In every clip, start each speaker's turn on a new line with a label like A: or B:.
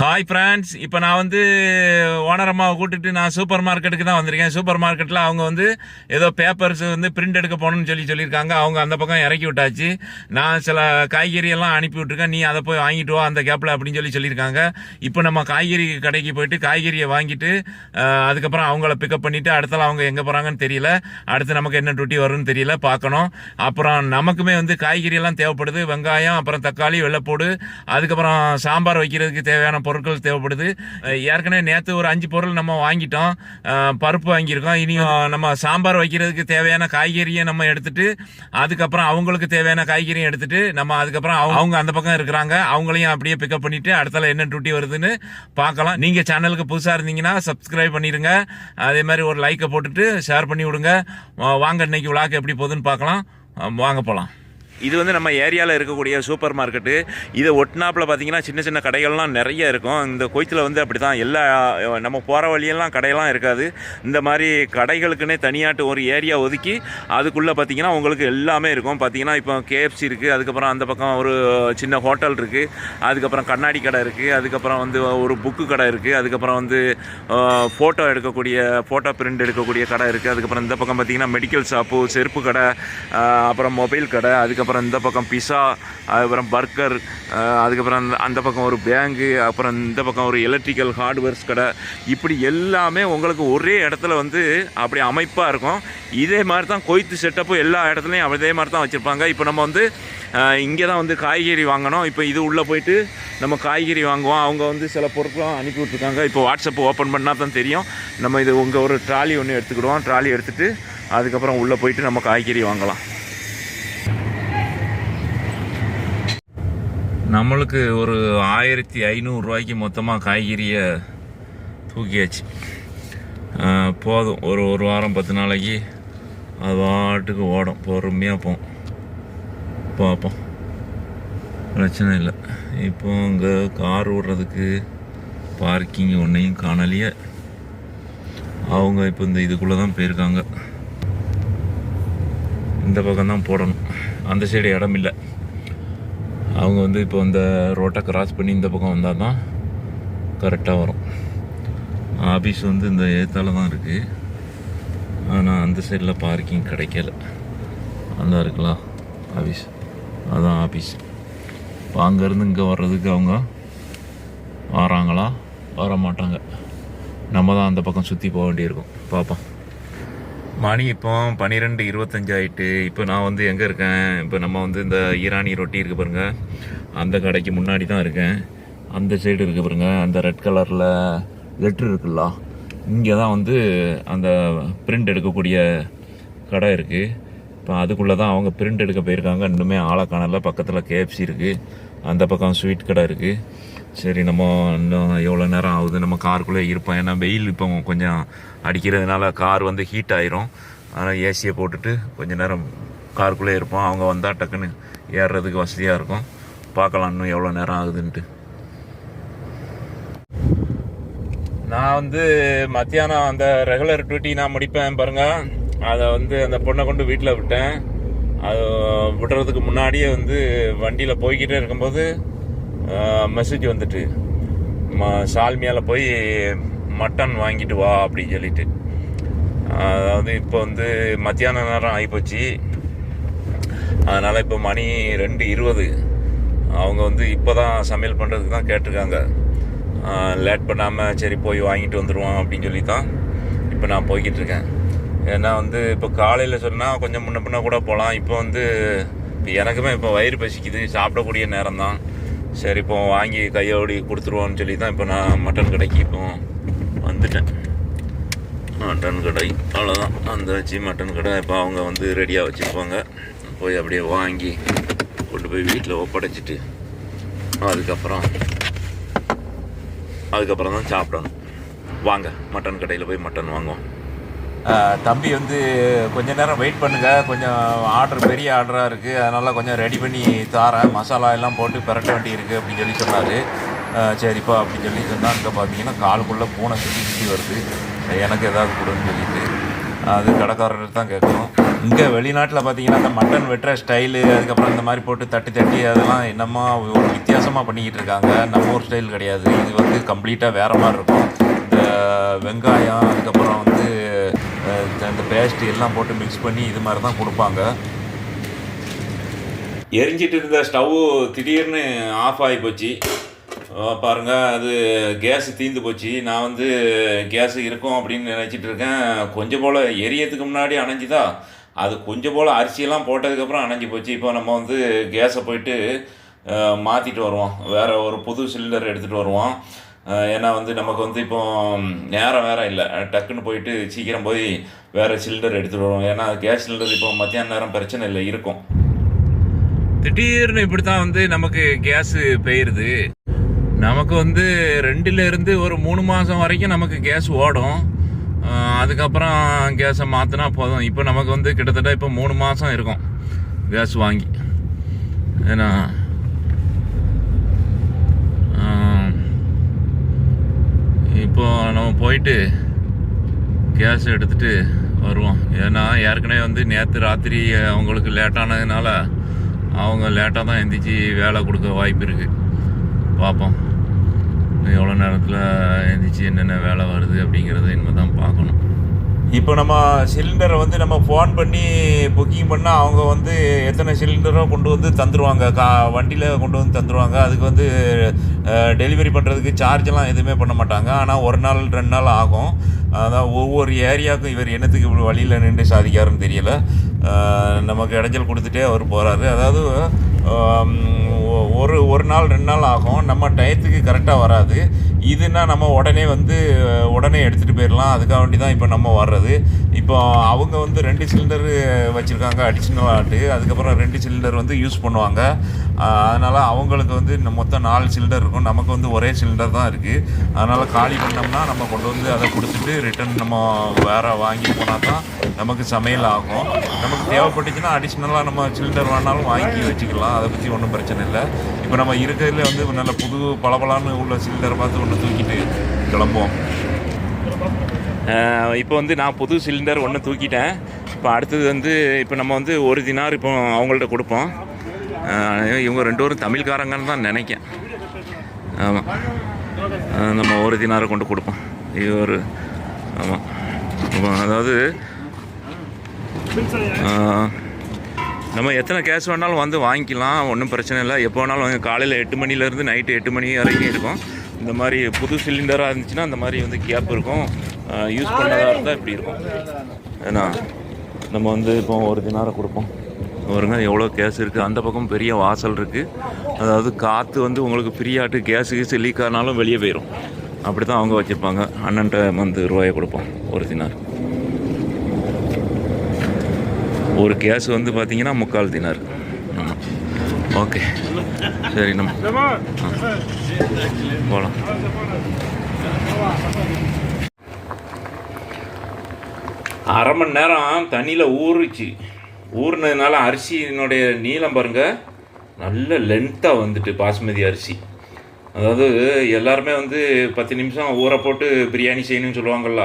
A: Hi friends இப்போ நான் வந்து ஓனர் அம்மாவை கூட்டிட்டு நான் சூப்பர் மார்க்கெட்டுக்கு தான் வந்திருக்கேன். சூப்பர் மார்க்கெட்டில் அவங்க வந்து ஏதோ பேப்பர்ஸ் வந்து பிரிண்ட் எடுக்க போகணும்னு சொல்லி சொல்லியிருக்காங்க. அவங்க அந்த பக்கம் இறக்கி விட்டாச்சு. நான் சில காய்கறி எல்லாம் அனுப்பி விட்டுருக்கேன். நீ அதை போய் வாங்கிட்டு வா அந்த கேப்பில் அப்படின்னு சொல்லி சொல்லியிருக்காங்க. இப்போ நம்ம காய்கறி கடைக்கு போயிட்டு காய்கறியை வாங்கிட்டு அதுக்கப்புறம் அவங்கள பிக்கப் பண்ணிவிட்டு அடுத்தால அவங்க எங்கே போகிறாங்கன்னு தெரியல. அடுத்து நமக்கு என்ன டூட்டி வரும்னு தெரியல. பார்க்கணும். அப்புறம் நமக்குமே வந்து காய்கறி எல்லாம் தேவைப்படுது. வெங்காயம் அப்புறம் தக்காளி வெள்ளைப்பூடு அதுக்கப்புறம் சாம்பார் வைக்கிறதுக்கு தேவையான பொருட்கள் தேவைப்படுது. ஏற்கனவே நேற்று ஒரு அஞ்சு பொருள் நம்ம வாங்கிட்டோம். பருப்பு வாங்கியிருக்கோம். இனியும் நம்ம சாம்பார் வைக்கிறதுக்கு தேவையான காய்கறியை நம்ம எடுத்துட்டு அதுக்கப்புறம் அவங்களுக்கு தேவையான காய்கறியும் எடுத்துட்டு நம்ம அதுக்கப்புறம் அவங்க- அவங்க அந்த பக்கம் இருக்கிறாங்க. அவங்களையும் அப்படியே பிக்கப் பண்ணிட்டு அடுத்தால என்ன டியூட்டி வருதுன்னு பார்க்கலாம். நீங்க சேனலுக்கு புதுசா இருந்தீங்கன்னா சப்ஸ்கிரைப் பண்ணிருங்க. அதே மாதிரி ஒரு லைக்கை போட்டுட்டு ஷேர் பண்ணி விடுங்க. வாங்க இன்னைக்கு விழாக்கு எப்படி போகுதுன்னு பார்க்கலாம். வாங்க போகலாம் இது வந்து நம்ம ஏரியாவில் இருக்கக்கூடிய சூப்பர் மார்க்கெட்டு இதை ஒட்டினாப்பில் பார்த்தீங்கன்னா சின்ன சின்ன கடைகள்லாம் நிறைய இருக்கும். இந்த கோயத்தில் வந்து அப்படி தான் எல்லா நம்ம போகிற வழியெல்லாம் கடையெல்லாம் இருக்காது. இந்த மாதிரி கடைகளுக்குன்னே தனியாட்டு ஒரு ஏரியா ஒதுக்கி அதுக்குள்ளே பார்த்தீங்கன்னா உங்களுக்கு எல்லாமே இருக்கும். பார்த்தீங்கன்னா இப்போ கேஎஃப்சி இருக்குது அதுக்கப்புறம் அந்த பக்கம் ஒரு சின்ன ஹோட்டல் இருக்குது அதுக்கப்புறம் கண்ணாடி கடை இருக்குது அதுக்கப்புறம் வந்து ஒரு புக்கு கடை இருக்குது அதுக்கப்புறம் வந்து ஃபோட்டோ எடுக்கக்கூடிய ஃபோட்டோ பிரிண்ட் எடுக்கக்கூடிய கடை இருக்குது அதுக்கப்புறம் இந்த பக்கம் பார்த்தீங்கன்னா மெடிக்கல் ஷாப்பு செருப்பு கடை அப்புறம் மொபைல் கடை அதுக்கப்புறம் இந்த பக்கம் பிஸா அதுக்கப்புறம் பர்கர் அதுக்கப்புறம் அந்த அந்த பக்கம் ஒரு பேங்கு அப்புறம் இந்த பக்கம் ஒரு எலக்ட்ரிக்கல் ஹார்ட்வேர்ஸ் கடை. இப்படி எல்லாமே உங்களுக்கு ஒரே இடத்துல வந்து அப்படி அமைப்பாக இருக்கும். இதே மாதிரி தான் கொய்த்து செட்டப்பும் எல்லா இடத்துலையும் அதே மாதிரி தான் வச்சுருப்பாங்க. இப்போ நம்ம வந்து இங்கே தான் வந்து காய்கறி வாங்கணும். இப்போ இது உள்ளே போயிட்டு நம்ம காய்கறி வாங்குவோம். அவங்க வந்து சில பொருட்களும் அனுப்பி விட்ருக்காங்க இப்போ வாட்ஸ்அப் ஓப்பன் பண்ணால் தான் தெரியும். நம்ம இது உங்கள் ஒரு ட்ராலி ஒன்று எடுத்துக்கிடுவோம். ட்ராலி எடுத்துகிட்டு அதுக்கப்புறம் உள்ளே போயிட்டு நம்ம காய்கறி வாங்கலாம். நம்மளுக்கு ஒரு ஆயிரத்தி ஐநூறுரூவாய்க்கு மொத்தமாக காய்கறியை தூக்கியாச்சு. போதும். ஒரு ஒரு வாரம் பத்து நாளைக்கு அது பாட்டுக்கு ஓடும். பொறுமையாக போகும் பார்ப்போம் பிரச்சனை இல்லை. இப்போ அங்கே கார் விடுறதுக்கு பார்க்கிங் ஒன்றையும் காணலையே. அவங்க இப்போ இந்த இதுக்குள்ளே தான் போயிருக்காங்க. இந்த பக்கம் தான் போடணும். அந்த சைடு இடம் இல்லை. அவங்க வந்து இப்போ இந்த ரோட்டை கிராஸ் பண்ணி இந்த பக்கம் வந்தால் தான் கரெக்டாக வரும். ஆஃபீஸ் வந்து இந்த ஏத்தால தான் இருக்குது ஆனால் அந்த சைடில் பார்க்கிங் கிடைக்கல. அந்த இருக்கலாம் ஆஃபீஸ் அதான் ஆஃபீஸ் இப்போ அங்கேருந்து இங்கே வர்றதுக்கு அவங்க வராங்களா? வர மாட்டாங்க நம்ம தான் அந்த பக்கம் சுற்றி போக வேண்டியிருக்கும். பார்ப்போம் மணி இப்போ பன்னிரெண்டு இருபத்தஞ்சாயிட்டு. இப்போ நான் வந்து எங்கே இருக்கேன்? இப்போ நம்ம வந்து இந்த ஈரானி ரொட்டி இருக்குது பாருங்க. அந்த கடைக்கு முன்னாடி தான் இருக்கேன். அந்த சைடு இருக்குது பாருங்க. அந்த ரெட் கலரில் லெட்ரு இருக்குல்ல. இங்கே தான் வந்து அந்த பிரிண்ட் எடுக்கக்கூடிய கடை இருக்குது இப்போ அதுக்குள்ளே தான் அவங்க பிரிண்ட் எடுக்க போயிருக்காங்க. இன்னுமே ஆளை காணல. பக்கத்தில் கேஎஃப்சி இருக்குது அந்த பக்கம் ஸ்வீட் கடை இருக்குது சரி நம்ம இன்னும் எவ்வளோ நேரம் ஆகுது? நம்ம காருக்குள்ளே இருப்போம். ஏன்னா வெயில் இப்போ கொஞ்சம் அடிக்கிறதுனால கார் வந்து ஹீட் ஆயிரும். அதனால் ஏசியை போட்டுட்டு கொஞ்சம் நேரம் காருக்குள்ளே இருப்போம். அவங்க வந்தால் டக்குன்னு ஏறுறதுக்கு வசதியாக இருக்கும். பார்க்கலாம் இன்னும் எவ்வளோ நேரம் ஆகுதுன்ட்டு. நான் வந்து மத்தியானம் அந்த ரெகுலர் டியூட்டி நான் முடிப்பேன் பாருங்கள் அதை வந்து அந்த பொண்ணை கொண்டு வீட்டில் விட்டேன். அது விடுறதுக்கு முன்னாடியே வந்து வண்டியில் போய்கிட்டே இருக்கும்போது மெசேஜ் வந்துட்டு ம- சால்மியால போய் மட்டன் வாங்கிட்டு வா அப்படின்னு சொல்லிட்டு. அதாவது இப்போ வந்து மத்தியான நேரம் ஆகிப்போச்சு அதனால் இப்போ மணி ரெண்டு இருபது. அவங்க வந்து இப்போ தான் சமையல் பண்ணுறதுக்கு தான் கேட்டிருக்காங்க. லேட் பண்ணாமல் சரி போய் வாங்கிட்டு வந்துடுவோம் அப்படின்னு சொல்லி தான் இப்போ நான் போய்கிட்டு இருக்கேன். ஏன்னா வந்து இப்போ காலையில் சொன்னால் கொஞ்சம் முன்ன பின்ன கூட போகலாம் இப்போ வந்து இப்போ எனக்குமே இப்போ வயிறு பசிக்குது. சாப்பிடக்கூடிய நேரம் தான் சரி இப்போ வாங்கி கையோடி கொடுத்துருவோன்னு சொல்லி தான் இப்போ நான் மட்டன் கடைக்கு இப்போ வந்துட்டேன். மட்டன் கடை. அவ்வளோதான் அந்த வச்சு மட்டன் கடை இப்போ அவங்க வந்து ரெடியாக வச்சுருப்பாங்க. போய் அப்படியே வாங்கி கொண்டு போய் வீட்டில் ஒப்படைச்சிட்டு அதுக்கப்புறம் அதுக்கப்புறம் தான் சாப்பிடணும். வாங்க மட்டன் கடையில் போய் மட்டன் வாங்குவோம். தம்பி வந்து கொஞ்ச நேரம் வெயிட் பண்ணுங்கள் கொஞ்சம் ஆர்டர் பெரிய ஆர்டராக இருக்குது அதனால் கொஞ்சம் ரெடி பண்ணி தாரேன். மசாலா எல்லாம் போட்டு பிரட்ட வேண்டி இருக்குது அப்படின்னு சொல்லி சொன்னார். சரிப்பா அப்படின்னு சொல்லி சொன்னால் அங்கே பார்த்தீங்கன்னா காலுக்குள்ளே பூனை சுற்றி சுற்றி வருது. எனக்கு ஏதாவது கொடுன்னு சொல்லிட்டு. அது கடைக்காரர்கிட்ட தான் கேட்கணும். இங்கே வெளிநாட்டில் பார்த்தீங்கன்னா அந்த மட்டன் வெட்டுற ஸ்டைலு அதுக்கப்புறம் இந்த மாதிரி போட்டு தட்டி தட்டி அதெல்லாம் என்னமோ ஒரு வித்தியாசமாக பண்ணிக்கிட்டு இருக்காங்க. நம்ம ஊர் ஸ்டைல் கிடையாது. இது வந்து கம்ப்ளீட்டாக வேறு மாதிரி இருக்கும். இந்த வெங்காயம் அதுக்கப்புறம் வந்து பேஸ்ட் எல்லாம் போட்டு மிக்ஸ் பண்ணி இது மாதிரி தான் கொடுப்பாங்க. எரிஞ்சிட்டு இருந்த ஸ்டவ்வு திடீர்னு ஆஃப் ஆகி போச்சு. பாருங்கள் பாருங்க அது கேஸ் தீந்து போச்சு. நான் வந்து கேஸ் இருக்கும் அப்படின்னு நினச்சிட்டு இருக்கேன். கொஞ்சம் போல் எரியறதுக்கு முன்னாடி அணைஞ்சுதா? அது கொஞ்சம் போல் அரிசியெல்லாம் போட்டதுக்கப்புறம் அணைஞ்சு போச்சு. இப்போ நம்ம வந்து கேஸை போயிட்டு மாற்றிட்டு வருவோம். வேறு ஒரு புது சிலிண்டர் எடுத்துகிட்டு வருவோம். ஏன்னா வந்து நமக்கு வந்து இப்போ நேரம் வேறு இல்லை. டக்குன்னு போயிட்டு சீக்கிரம் போய் வேறு சிலிண்டர் எடுத்துகிட்டு வருவோம். ஏன்னா கேஸ் சிலிண்டர் இப்போ மத்தியான நேரம் பிரச்சனை இல்லை இருக்கும். திடீர்னு இப்படி தான் வந்து நமக்கு கேஸு பெயருது நமக்கு வந்து ரெண்டுலேருந்து ஒரு மூணு மாதம் வரைக்கும் நமக்கு கேஸ் ஓடும். அதுக்கப்புறம் கேஸை மாற்றினா போதும். இப்போ நமக்கு வந்து கிட்டத்தட்ட இப்போ மூணு மாதம் இருக்கும் கேஸ் வாங்கி. ஏன்னா இப்போ நம்ம போயிட்டு கேஸ் எடுத்துட்டு வருவோம். ஏன்னா ஏற்கனவே வந்து நேற்று ராத்திரி அவங்களுக்கு லேட்டானதுனால அவங்க லேட்டாக தான் எந்திரிச்சு வேலை கொடுக்க வாய்ப்பு இருக்குது பார்ப்போம் எவ்வளோ நேரத்தில் எந்திரிச்சு என்னென்ன வேலை வருது அப்படிங்கிறத இனிமேல் தான் பார்க்கணும். இப்போ நம்ம சிலிண்டரை வந்து நம்ம ஃபோன் பண்ணி புக்கிங் பண்ணால் அவங்க வந்து எத்தனை சிலிண்டரோ கொண்டு வந்து தந்துடுவாங்க கா வண்டியில் கொண்டு வந்து தந்துடுவாங்க அதுக்கு வந்து டெலிவரி பண்ணுறதுக்கு சார்ஜெல்லாம் எதுவுமே பண்ண மாட்டாங்க. ஆனால் ஒரு நாள் ரெண்டு நாள் ஆகும். அதான் ஒவ்வொரு ஏரியாவுக்கும் இவர் என்னத்துக்கு இவ்வளோ வழியில் நின்று சாதிக்காருன்னு தெரியல. நமக்கு இடைஞ்சல் கொடுத்துட்டே அவர் போகிறாரு அதாவது ஒரு ஒரு நாள் ரெண்டு நாள் ஆகும். நம்ம டயத்துக்கு கரெக்டாக வராது. இதுனா நம்ம உடனே வந்து உடனே எடுத்துகிட்டு போயிடலாம் அதுக்காக வேண்டி தான் இப்போ நம்ம வர்றது. இப்போ அவங்க வந்து ரெண்டு சிலிண்டர் வச்சுருக்காங்க அடிஷ்னலாட்டு அதுக்கப்புறம் ரெண்டு சிலிண்டர் வந்து யூஸ் பண்ணுவாங்க. அதனால் அவங்களுக்கு வந்து மொத்தம் நாலு சிலிண்டர் இருக்கும். நமக்கு வந்து ஒரே சிலிண்டர் தான் இருக்குது அதனால் காலி பண்ணோம்னா நம்ம கொண்டு வந்து அதை கொடுத்துட்டு ரிட்டன் நம்ம வேறு வாங்கி போனால் தான் நமக்கு சமையல் ஆகும். நமக்கு தேவைப்பட்டுச்சுன்னா அடிஷ்னலாக நம்ம சிலிண்டர் வேணாலும் வாங்கி வச்சுக்கலாம். அதை பற்றி ஒன்றும் பிரச்சனை இல்லை. இப்போ நம்ம இருக்கிறதுல வந்து நல்ல புது பளபளன்னு உள்ள சிலிண்டரை பார்த்து ஒன்று தூக்கிட்டு கிளம்புவோம். இப்போ வந்து நான் புது சிலிண்டர் ஒன்று தூக்கிட்டேன். இப்போ அடுத்தது வந்து இப்போ நம்ம வந்து ஒரு தினார் இப்போ அவங்கள்ட்ட கொடுப்போம். இவங்க ரெண்டு பேரும் தமிழ்காரங்கன்னு தான் நினைக்கேன். ஆமாம் நம்ம ஒரு தினாரை கொண்டு கொடுப்போம். இது ஒரு ஆமாம் அதாவது நம்ம எத்தனை கேஷ் வேணாலும் வந்து வாங்கிக்கலாம் ஒன்றும் பிரச்சனை இல்லை. எப்போ வேணாலும் காலையில் எட்டு மணிலேருந்து நைட்டு எட்டு மணி வரைக்கும் இருக்கும். இந்த மாதிரி புது சிலிண்டராக இருந்துச்சுன்னா இந்த மாதிரி வந்து கேப் இருக்கும். யூஸ் பண்ணதாக இருந்தால் இப்படி இருக்கும். ஏன்னா நம்ம வந்து இப்போ ஒரு தினாரை கொடுப்போம். பாருங்க எவ்வளோ கேஸ் இருக்குது அந்த பக்கம் பெரிய வாசல் இருக்குது அதாவது காற்று வந்து உங்களுக்கு ஃப்ரீயாட்டு கேஸு கீஸு லீக் ஆனாலும் வெளியே போயிடும் அப்படி தான் அவங்க வச்சுருப்பாங்க. அண்ணன்ட்ட வந்து ரூபாயை கொடுப்போம் ஒரு தினார். ஒரு கேஸ் வந்து பார்த்தீங்கன்னா முக்கால் தினார். ஓகே. சரி நம்ம போகலாம் அரை மணி நேரம் தண்ணியில் ஊறிச்சு. ஊறினதுனால அரிசியினுடைய நீளம் பாருங்க நல்ல லென்த்தாக வந்துட்டு பாஸ்மதி அரிசி. அதாவது எல்லாருமே வந்து பத்து நிமிஷம் ஊற போட்டு பிரியாணி செய்யணும்னு சொல்லுவாங்கள்ல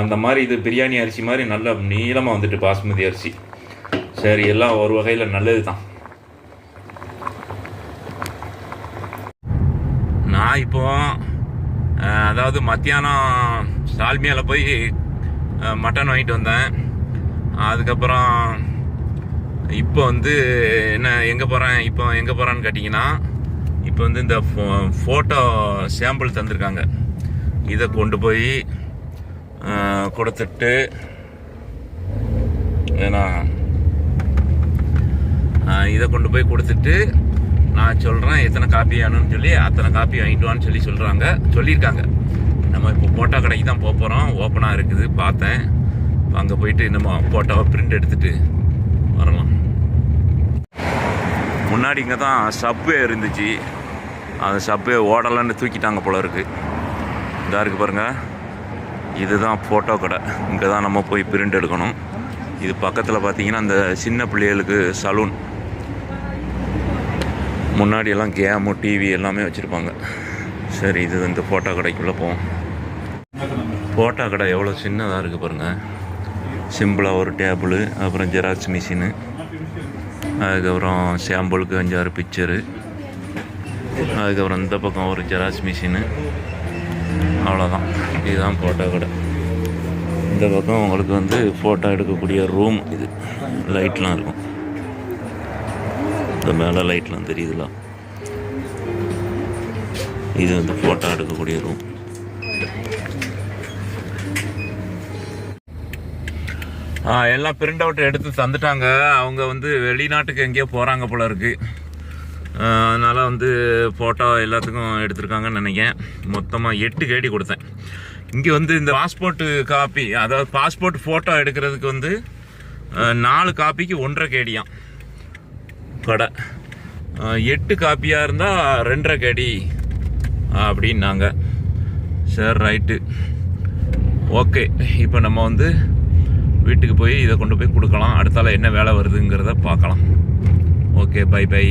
A: அந்த மாதிரி இது பிரியாணி அரிசி மாதிரி நல்ல நீளமாக வந்துட்டு பாஸ்மதி அரிசி. சரி எல்லாம் ஒரு வகையில் நல்லது தான் நான் இப்போ அதாவது மத்தியானம் சால்மியாவில் போய் மட்டன் வாங்கிட்டு வந்தேன். அதுக்கப்புறம் இப்போ வந்து என்ன எங்கே போகிறேன் இப்போ எங்கே போகிறேன்னு கேட்டிங்கன்னா இப்போ வந்து இந்த ஃபோட்டோ சாம்பிள் தந்திருக்காங்க. இதை கொண்டு போய் கொடுத்துட்டு ஏன்னா இதை கொண்டு போய் கொடுத்துட்டு நான் சொல்கிறேன் எத்தனை காப்பி வேணும்னு சொல்லி அத்தனை காப்பி வாங்கிட்டு வான்னு சொல்லி சொல்கிறாங்க சொல்லியிருக்காங்க. நம்ம இப்போ போட்டோ கடைக்கு தான் போக போகிறோம் ஓப்பனாக இருக்குது பார்த்தேன். அங்கே போயிட்டு நம்ம போட்டோவை பிரிண்ட் எடுத்துட்டு வரலாம். முன்னாடி இங்கே தான் சப்வே இருந்துச்சு. அந்த சப்வே ஓடலைன்னு தூக்கிட்டாங்க போல இருக்குது இதாக இருக்குது பாருங்கள் இதுதான் ஃபோட்டோ கடை. இங்கே தான் நம்ம போய் பிரிண்ட் எடுக்கணும். இது பக்கத்தில் பார்த்தீங்கன்னா அந்த சின்ன பிள்ளைகளுக்கு சலூன் முன்னாடி எல்லாம் கேமு டிவி எல்லாமே வச்சுருப்பாங்க. சரி இது இந்த ஃபோட்டோ கடைக்குள்ளே போவோம். ஃபோட்டோ கடை எவ்வளோ சின்னதாக இருக்குது பாருங்கள் சிம்பிளாக ஒரு டேபிள் அப்புறம் ஜெராக்ஸ் மிஷினு அதுக்கப்புறம் சாம்பிளுக்கு அஞ்சாறு பிக்சரு அதுக்கப்புறம் இந்த பக்கம் ஒரு ஜெராக்ஸ் மிஷினு அவ்வளோதான் இதுதான் ஃபோட்டோ கடை. இந்த பக்கம் உங்களுக்கு வந்து ஃபோட்டோ எடுக்கக்கூடிய ரூம் இது. லைட்லாம் இருக்கும். இந்த மேலே லைட்லாம் தெரியுதுல. இது வந்து ஃபோட்டோ எடுக்கக்கூடிய ரூம் ஆ எல்லாம் பிரிண்ட் அவுட் எடுத்து தந்துட்டாங்க. அவங்க வந்து வெளிநாட்டுக்கு எங்கேயோ போகிறாங்க போல இருக்கு. அதனால் வந்து ஃபோட்டோ எல்லாத்துக்கும் எடுத்திருக்காங்கன்னு நினைக்கிறேன். மொத்தமாக எட்டு கேடி கொடுத்தேன். இங்கே வந்து இந்த பாஸ்போர்ட்டு காப்பி அதாவது பாஸ்போர்ட் ஃபோட்டோ எடுக்கிறதுக்கு வந்து நாலு காப்பிக்கு ஒன்றரை கேடியான் கடை எட்டு காப்பியாக இருந்தால் ரெண்டரை கடி அப்படின்னாங்க. சரி ரைட்டு. ஓகே இப்போ நம்ம வந்து வீட்டுக்கு போய் இதை கொண்டு போய் கொடுக்கலாம். அடுத்தால என்ன வேலை வருதுங்கிறத பார்க்கலாம். Okay bye bye.